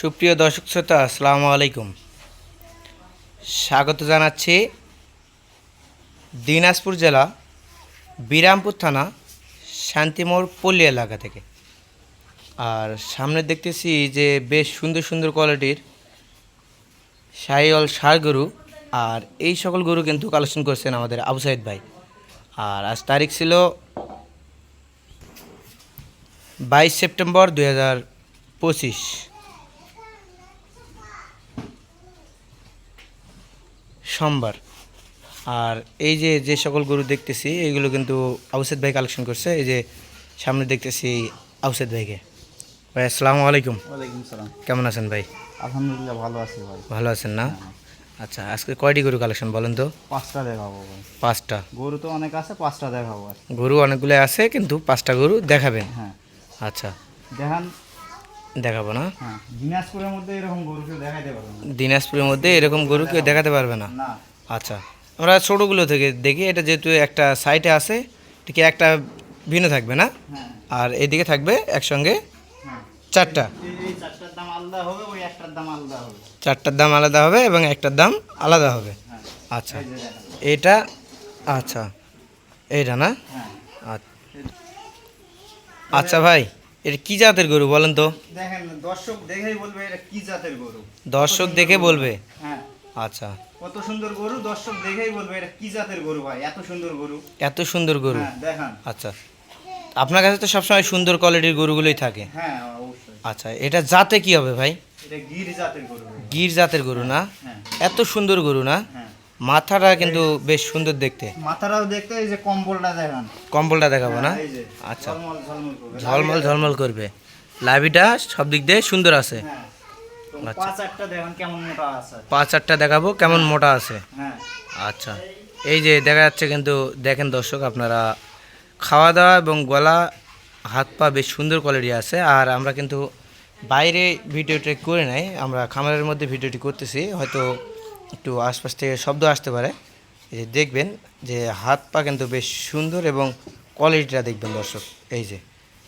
সুপ্রিয় দর্শক শ্রোতা, আসসালামু আলাইকুম। স্বাগত জানাচ্ছি দিনাজপুর জেলা বিরামপুর থানা শান্তিমোড় পল্লী এলাকা থেকে। আর সামনে দেখতেছি যে বেশ সুন্দর সুন্দর কোয়ালিটির সাইল ষাড় গরু, আর এই সকল গরু কিন্তু কালেকশন করছেন আমাদের আবু সাইদ ভাই। আর আজ তারিখ ছিল বাইশ সেপ্টেম্বর দুই হাজার পঁচিশ। সোমবার। আর এই যে যে সকল গরু দেখতেছি এইগুলো কিন্তু আউসেদ ভাই কালেকশন করছে। এই যে সামনে দেখতেছি আউসেদ ভাইকে। ভাই আসসালামু আলাইকুম। ওয়ালাইকুম সালাম। কেমন আছেন ভাই? আলহামদুলিল্লাহ ভালো আছি ভাই। ভালো আছেন না? আচ্ছা আজকে কয়টি গরু কালেকশন বলেন তো? পাঁচটা দেখাবো ভাই। পাঁচটা। গরু তো অনেক আছে পাঁচটা দেখাবো গরু অনেকগুলো আছে কিন্তু পাঁচটা গরু দেখাবেন। হ্যাঁ। আচ্ছা। দেখান দেখাবো না। হ্যাঁ দিনাজপুরের মধ্যে এরকম গরু কেউ দেখাইতে পারবে না। দিনাজপুরের মধ্যে এরকম গরু কেউ দেখাতে পারবে না? আচ্ছা আমরা ছোটোগুলো থেকে দেখি এটা যেহেতু একটা সাইটে আছে ঠিক একটা ভিন্ন থাকবে না? হ্যাঁ। আর এদিকে থাকবে একসঙ্গে হ্যাঁ। চারটা। চারটার দাম আলাদা হবে এবং একটার দাম আলাদা হবে। আচ্ছা এটা আচ্ছা এইটা না। আচ্ছা ভাই এটা কি জাতের গরু বলেন তো? দেখেন দর্শক দেখেই বলবে এটা কি জাতের গরু। দর্শক দেখে বলবে? হ্যাঁ। আচ্ছা। কত সুন্দর গরু দর্শক দেখেই বলবে এটা কি জাতের গরু ভাই এত সুন্দর গরু। এত সুন্দর গরু? হ্যাঁ দেখান। আচ্ছা। আপনার কাছে তো সবসময় সুন্দর কোয়ালিটির গরুগুলোই থাকে। হ্যাঁ অবশ্যই। আচ্ছা এটা জাতে কি হবে ভাই? এটা গির জাতের গরু। গির জাতের গরু না? হ্যাঁ। এত সুন্দর গরু না? হ্যাঁ। মাথাটা কিন্তু বেশ সুন্দর দেখতে। মাথাটাও দেখতে এই যে কম্বলটা দেখান। কম্বলটা দেখাবো না? হ্যাঁ, আচ্ছা। ঝলমল ঝলমল করবে। লাভিটা সব দিক দিয়ে সুন্দর আছে। হ্যাঁ। আচ্ছা। পাঁচ আটটা দেখাবো কেমন মোটা আছে। হ্যাঁ। আচ্ছা। এই যে দেখা যাচ্ছে কিন্তু দেখেন দর্শক আপনারা খাওয়া দাওয়া এবং গলা হাত পা বেশ সুন্দর কোয়ালিটি আছে। আর আমরা কিন্তু বাইরে ভিডিওটা করে নাই আমরা খামারের মধ্যে ভিডিওটি করতেছি। হয়তো একটু আশপাশ থেকে শব্দ আসতে পারে। এই যে দেখবেন যে হাত পা কিন্তু বেশ সুন্দর এবং কোয়ালিটিটা দেখবেন দর্শক এই যে।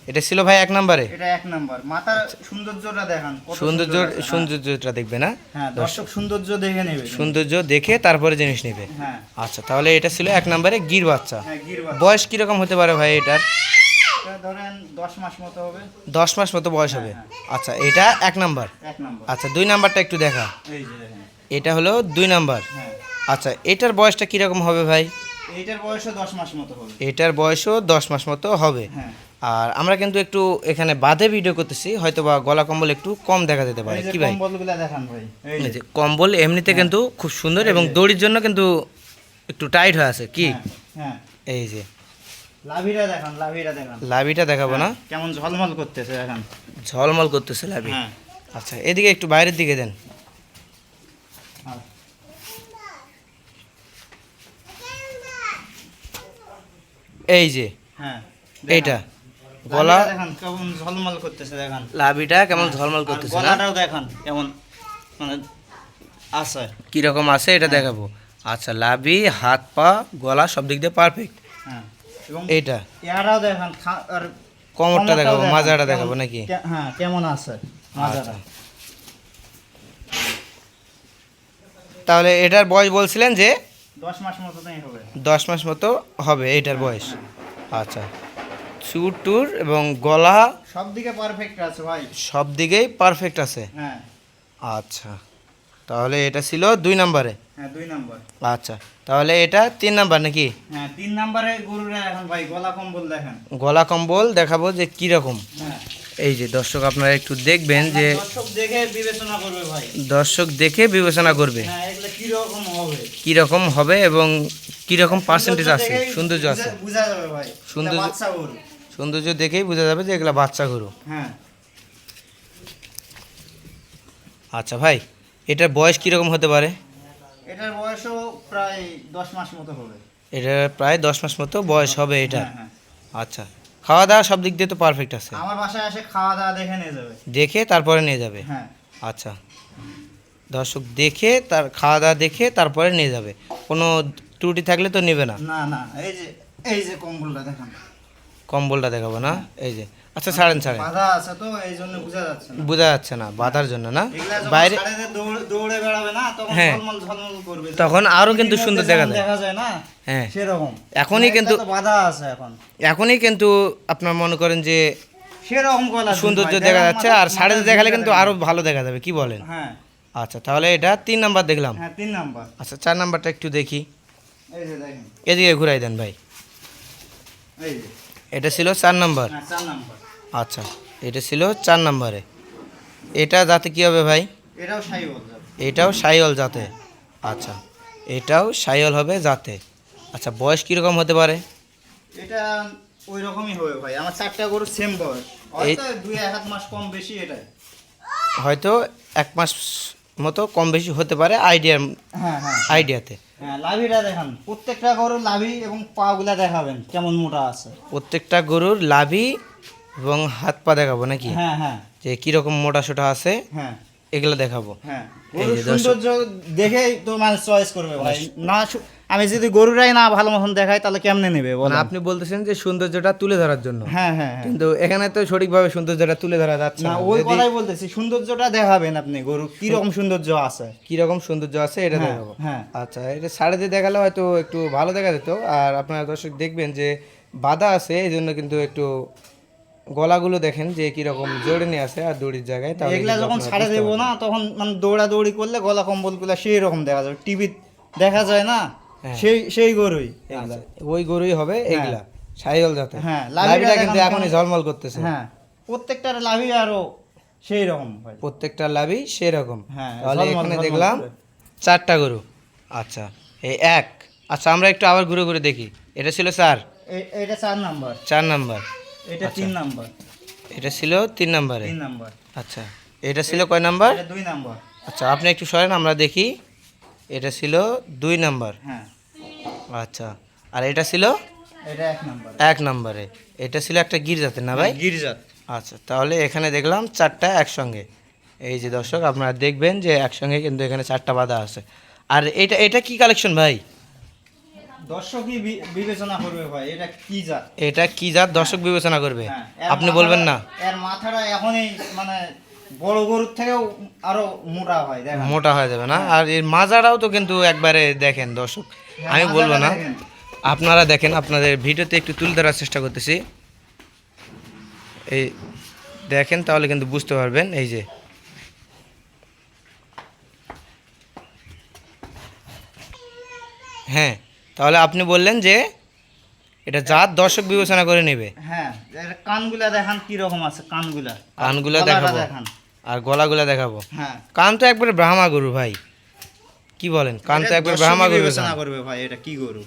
এটা ছিল ভাই এক নম্বরে? এটা এক নাম্বার। মাথার সৌন্দর্যটা দেখান সৌন্দর্য সুন্দর সৌন্দর্যটা দেখবে না? হ্যাঁ দর্শক সৌন্দর্য দেখে নেবে সৌন্দর্য দেখে তারপরে জিনিস নেবে। হ্যাঁ। আচ্ছা তাহলে এটা ছিল এক নম্বরে গির বাচ্চা। হ্যাঁ। বয়স কীরকম হতে পারে ভাই এটার? ধরেন দশ মাস মতো হবে। দশ মাস মতো বয়স হবে। আচ্ছা এটা এক নাম্বার। আচ্ছা দুই নাম্বারটা একটু দেখা। এই যে দেখেন। এটা হলো দুই নাম্বার। হ্যাঁ। আচ্ছা এটার বয়সটা কীরকম হবে ভাই? এইটার বয়সও দশ মাস মতো হবে। এটার বয়সও দশ মাস মতো হবে। হ্যাঁ। আর আমরা কিন্তু একটু এখানে বাঁধে ভিডিও করতেছি হয়তো বা গলা কম্বল একটু কম দেখা যেতে পারে কি ভাই? কম্বল এমনিতে কিন্তু খুব সুন্দর এবং দড়ির জন্য কিন্তু একটু টাইট হয়ে আছে কি? হ্যাঁ, হ্যাঁ। এই যে। লাভিটা দেখান লাভিটা দেখান। লাভিটা দেখাবো না? কেমন ঝলমল করতেছে দেখান। ঝলমল করতেছে লাভি। হ্যাঁ। আচ্ছা এদিকে একটু বাইরের দিকে দেন। হ্যাঁ। এই যে। হ্যাঁ এইটা। গলা দেখান কেমন ঝলমল করতেছে দেখান। লাভিটা কেমন ঝলমল করতেছে গলাটাও দেখান কেমন মানে আছে। কীরকম আছে এটা দেখাবো। আচ্ছা লাভি হাত পা গলা সব দিক দিয়ে পারফেক্ট হ্যাঁ এবং এইটা। ইয়ারাও দেখান আর কমরটা দেখাবো মাজাটা দেখাবো নাকি? হ্যাঁ কেমন আছে মাজাটা? তাহলে এটার বয়স বলছিলেন যে? দশ মাস মতনই হবে। দশ মাস মতো হবে এটার বয়স। আচ্ছা। চুর টুর এবং গলা সব দিকে পারফেক্ট আছে ভাই। সব দিকেই পারফেক্ট আছে। হ্যাঁ। আচ্ছা। তাহলে এটা ছিল দুই নম্বরে? হ্যাঁ দুই নাম্বার। আচ্ছা। তাহলে এটা তিন নাম্বার নাকি? হ্যাঁ তিন নাম্বারে গরুরা এখন ভাই গলা কম্বল দেখেন। গলা কম্বল দেখাবো যে কীরকম হ্যাঁ। এই যে দর্শক আপনারা একটু দেখবেন যে দর্শক দেখে বিবেচনা করবে ভাই। দর্শক দেখে বিবেচনা করবে। হ্যাঁ হবে? কীরকম হবে এবং কীরকম পার্সেন্টেজ আছে? সৌন্দর্য আছে। বুঝা যাবে ভাই। সৌন্দর্য- সৌন্দর্য দেখেই বোঝা যাবে যে এগুলা বাচ্চা গরু। হ্যাঁ। আচ্ছা ভাই এটার বয়স কীরকম হতে পারে? এটার বয়সও প্রায় দশ মাস মতো হবে। এটা প্রায় দশ মাস মতো বয়স হবে এটা। হ্যাঁ, হ্যাঁ। আচ্ছা খাওয়া দাওয়া সব দিক দিয়ে তো পারফেক্ট আছে। আমার বাসায় এসে খাওয়া দাওয়া দেখে নিয়ে যাবে। দেখে তারপরে নিয়ে যাবে। হ্যাঁ। আচ্ছা। দর্শক দেখে তার খাওয়া দাওয়া দেখে তারপরে নিয়ে যাবে। কোনো ত্রুটি থাকলে তো নেবে না। না না এই যে এই যে কম্বলটা দেখান। কম্বলটা দেখাবো না? এই যে আচ্ছা ছাড়েন ছাড়েন। বাধা আছে তো এই জন্য বোঝা যাচ্ছে না। বোঝা যাচ্ছে না বাধার জন্য না? বাইরে দৌড়ে বেড়াবে না তখন হ্যাঁ। ঝলমল ঝলমল করবে। তখন আরও কিন্তু সুন্দর দেখা যায়। দেখা যায় না হ্যাঁ। সেরকম। এখনই কিন্তু- বাধা আছে এখন। এখনই কিন্তু আপনার মনে করেন যে সেরকম সৌন্দর্য দেখা যাচ্ছে আর সাড়ে দেখালে কিন্তু। আরও ভালো দেখা যাবে কি বলেন? হ্যাঁ। আচ্ছা তাহলে এটা তিন নাম্বার দেখলাম। হ্যাঁ তিন নাম্বার। আচ্ছা চার নাম্বারটা একটু দেখি। এই যে দেখেন। এদিকে ঘুরাই দেন ভাই। এই যে। এটা ছিল চার নাম্বার। হ্যাঁ চার নাম্বার। আচ্ছা এটা ছিল চার নাম্বারে। এটা যাতে কি হবে ভাই? এটাও সাই বল এটাও সাইল জাতে। আচ্ছা এটাও সাইল হবে জাতে। আচ্ছা বয়স কীরকম হতে পারে? এটা ওই রকমই হবে ভাই। আমার চারটা গরু সেম বয়স। হয়তো দুই এক হাত মাস কম বেশি এটাই। হয়তো এক মাস মতো কম বেশি হতে পারে আইডিয়া হ্যাঁ হ্যাঁ আইডিয়াতে হ্যাঁ লাভিটা দেখান। প্রত্যেকটা গরুর লাভি এবং পাগুলা দেখাবেন কেমন মোটা আছে। প্রত্যেকটা গরুর লাভি এবং হাত পা দেখাবো নাকি? হ্যাঁ হ্যাঁ। যে কীরকম মোটা সোটা আছে। হ্যাঁ। এগুলো দেখাবো। হ্যাঁ। সৌন্দর্য দেখেই তো মানুষ চয়েস করবে ভাই। না আমি যদি গরুরাই না ভালো মতন দেখাই তাহলে কেমনে নেবে বলেন? আপনি বলতেছেন যে সৌন্দর্যটা তুলে ধরার জন্য। হ্যাঁ হ্যাঁ হ্যাঁ। কিন্তু এখানে তো সঠিকভাবে সৌন্দর্যটা তুলে ধরা যাচ্ছে না ওই কথাই বলতেছি সৌন্দর্যটা দেখাবেন আপনি গরু কি রকম সৌন্দর্য আছে? কীরকম সৌন্দর্য আছে এটা হ্যাঁ, দেখাবো। হ্যাঁ। আচ্ছা এটা সাড়ে দিয়ে দেখালে হয়তো একটু ভালো দেখা যেত। আর আপনারা দর্শক দেখবেন যে বাধা আছে এই জন্য কিন্তু একটু গলাগুলো দেখেন যে কীরকম জোরে নিয়ে আছে আর দড়ির জায়গায় তাহলে এগুলা যখন ছাড়ে দেবো না তখন মানে দৌড়াদৌড়ি করলে গলা কম্বলগুলো সেই রকম দেখা যাবে। টিভি দেখা যায় না হ্যাঁ। সেই সেই গরুই। আচ্ছা, ওই গরুই হবে এগুলা সাইল যাতে হ্যাঁ, লাভিটা কিন্তু এখনই ঝলমল করতেছে। হ্যাঁ প্রত্যেকটার লাভই আরও সেই রকম ভাই প্রত্যেকটা লাভি সেরকম হ্যাঁ, তাহলে এখানে দেখলাম চারটা গরু। আচ্ছা এই এক। আচ্ছা আমরা একটু আবার ঘুরে ঘুরে দেখি। এটা ছিল চার এ- এটা চার নাম্বার। চার নাম্বার। এটা তিন নাম্বার। এটা ছিল তিন নাম্বারে? তিন নাম্বার। আচ্ছা। এটা ছিল কয় নাম্বার? এটা দুই নাম্বার। আচ্ছা আপনি একটু সরেন আমরা দেখি। এটা ছিল দুই নাম্বার। হ্যাঁ। আচ্ছা। আর এটা ছিল? এটা এক নাম্বার। এক নাম্বারে। এটা ছিল একটা গির জাতের না ভাই? গিরিজাত। আচ্ছা তাহলে এখানে দেখলাম চারটা একসঙ্গে। এই যে দর্শক আপনারা দেখবেন যে একসঙ্গে কিন্তু এখানে চারটা বাধা আছে। আর এটা এটা কি কালেকশন ভাই? দর্শকই বিবেচনা করবে ভাই এটা কি জাত? এটা কি জাত দর্শক বিবেচনা করবে? হ্যাঁ, আপনি বলবেন না। এর মাথাটা এখনই মানে বড় গরুর থেকেও আরও মোটা হয় দেখেন। মোটা হয়ে যাবে না? আর এর মাজাটাও তো কিন্তু একবারে দেখেন দর্শক। হ্যাঁ, আমি বলব না। আপনারা দেখেন আপনাদের ভিডিওতে একটু তুলে ধরার চেষ্টা করতেছি। এই দেখেন তাহলে কিন্তু বুঝতে পারবেন এই যে। হ্যাঁ তাহলে আপনি বললেন যে এটা জাত দর্শক বিবেচনা করে নেবে। হ্যাঁ কানগুলা দেখান কি রকম আছে কানগুলা। কানগুলা দেখাবো। দেখান। আর গলাগুলা দেখাবো। হ্যাঁ। কান তো একবারে ব্রাহ্মা গরু ভাই। কি বলেন? কান তো একবার ব্রাহ্মা গরু বিবেচনা করবে ভাই এটা কি গরু?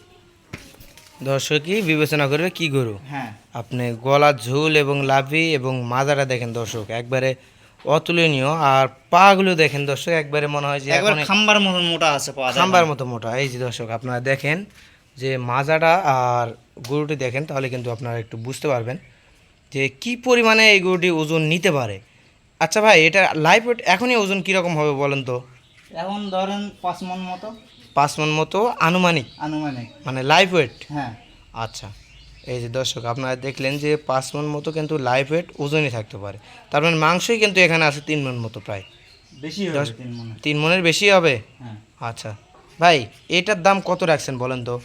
দর্শকই বিবেচনা করবে কি গরু। হ্যাঁ। আপনি গলা ঝুল এবং লাভি এবং মাজারা দেখেন দর্শক একবারে অতুলনীয়। আর পাগুলো দেখেন দর্শক একবারে মনে হয় যে একবার খাম্বার মতন মোটা আছে খাম্বার মতো মোটা। এই যে দর্শক আপনারা দেখেন যে মাজাটা আর গরুটি দেখেন তাহলে কিন্তু আপনারা একটু বুঝতে পারবেন যে কি পরিমাণে এই গরুটি ওজন নিতে পারে। আচ্ছা ভাই এটা লাইফ ওয়েট এখনই ওজন কীরকম হবে বলেন তো? এখন ধরেন পাঁচ মন মতো। পাঁচ মন মতো আনুমানিক? আনুমানিক। মানে লাইফ ওয়েট হ্যাঁ। আচ্ছা। এই যে দর্শক আপনারা দেখলেন যে পাঁচ মন মতো কিন্তু লাইফ ওয়েট ওজনই থাকতে পারে। তার মানে মাংসই কিন্তু এখানে আছে তিন মন মতো প্রায়। বেশি তিন মনে মনের বেশি হবে? হ্যাঁ। আচ্ছা। ভাই এটার দাম কত রাখছেন বলেন তো?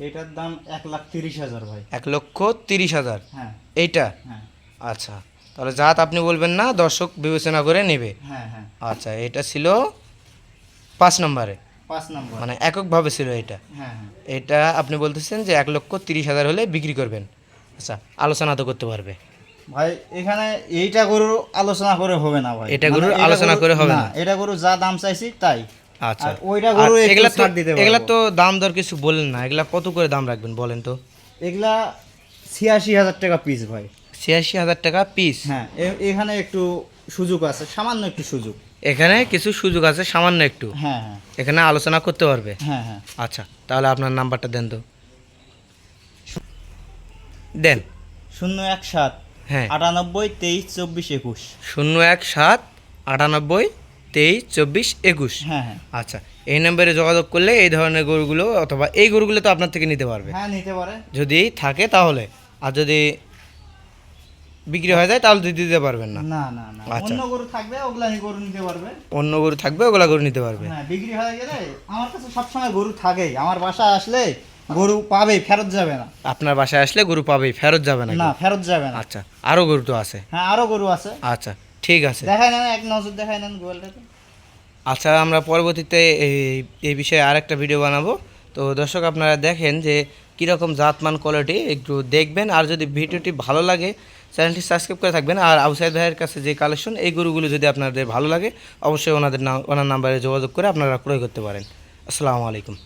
এটার দাম এক লাখ তিরিশ হাজার ভাই। এক লক্ষ তিরিশ হাজার? হ্যাঁ। এইটা? হ্যাঁ। আচ্ছা। তাহলে জাত আপনি বলবেন না দর্শক বিবেচনা করে নেবে। আচ্ছা এটা ছিল পাঁচ নম্বরে। পাঁচ নম্বর। মানে এককভাবে ছিল এটা। হ্যাঁ হ্যাঁ। এটা আপনি বলতেছেন যে এক লক্ষ তিরিশ হাজার হলে বিক্রি করবেন। আচ্ছা আলোচনা তো করতে পারবে। ভাই এখানে এইটা গরু আলোচনা করে হবে না ভাই। এটা মানে গরুর আলোচনা করে হবে না। এটা গরু যা দাম চাইছি তাই। আচ্ছা। ওইটা গরু এগুলা তো দিতে। এগুলা তো দাম দর কিছু বললেন না। এগুলা কত করে দাম রাখবেন বলেন তো? এগুলা ছিয়াশি হাজার টাকা পিস ভাই। ছিয়াশি হাজার টাকা পিস হ্যাঁ এখানে একটু সুযোগ আছে সামান্য একটু সুযোগ। এখানে কিছু সুযোগ আছে সামান্য একটু। হ্যাঁ হ্যাঁ। এখানে আলোচনা করতে পারবে? হ্যাঁ হ্যাঁ। আচ্ছা তাহলে আপনার নাম্বারটা দেন তো। দেন। শূন্য এক সাত হ্যাঁ। আটানব্বই তেইশ চব্বিশ একুশ। শূন্য এক সাত আটানব্বই তেইশ চব্বিশ একুশ। হ্যাঁ হ্যাঁ। আচ্ছা এই নম্বরে যোগাযোগ করলে এই ধরনের গরুগুলো অথবা এই গরুগুলো তো আপনার থেকে নিতে পারবে। হ্যাঁ নিতে পারে। যদি থাকে তাহলে। আর যদি বিক্রি হয়ে যায় তাহলে দিতে দিতে পারবেন না। না না না। আচ্ছা। অন্য গরু থাকবে ওগুলা গরু নিতে পারবে। অন্য গরু থাকবে ওগুলা গরু নিতে পারবে। হ্যাঁ বিক্রি হয়ে গেলে আমার কাছে সবসময় গরু থাকেই। আমার বাসায় আসলে গরু পাবে ফেরত যাবে না। আপনার বাসায় আসলে গরু পাবেই ফেরত যাবে না না ফেরত যাবে না। আচ্ছা আরও গরু তো আছে। হ্যাঁ আরও গরু আছে। আচ্ছা ঠিক আছে। দেখাই নেন এক নজর দেখাই নেন গোয়ালটাতে। আচ্ছা আমরা পরবর্তীতে এই এই বিষয়ে আরেকটা ভিডিও বানাবো। তো দর্শক আপনারা দেখেন যে কীরকম জাতমান কোয়ালিটি একটু দেখবেন। আর যদি ভিডিওটি ভালো লাগে চ্যানেলটি সাবস্ক্রাইব করে থাকবেন। আর আউসাইদ ভাইয়ের কাছে যে কালেকশন এই গরুগুলো যদি আপনাদের ভালো লাগে, অবশ্যই ওনাদের ওনার নাম্বারে যোগাযোগ করে আপনারা ক্রয় করতে পারেন। আসসালামু আলাইকুম।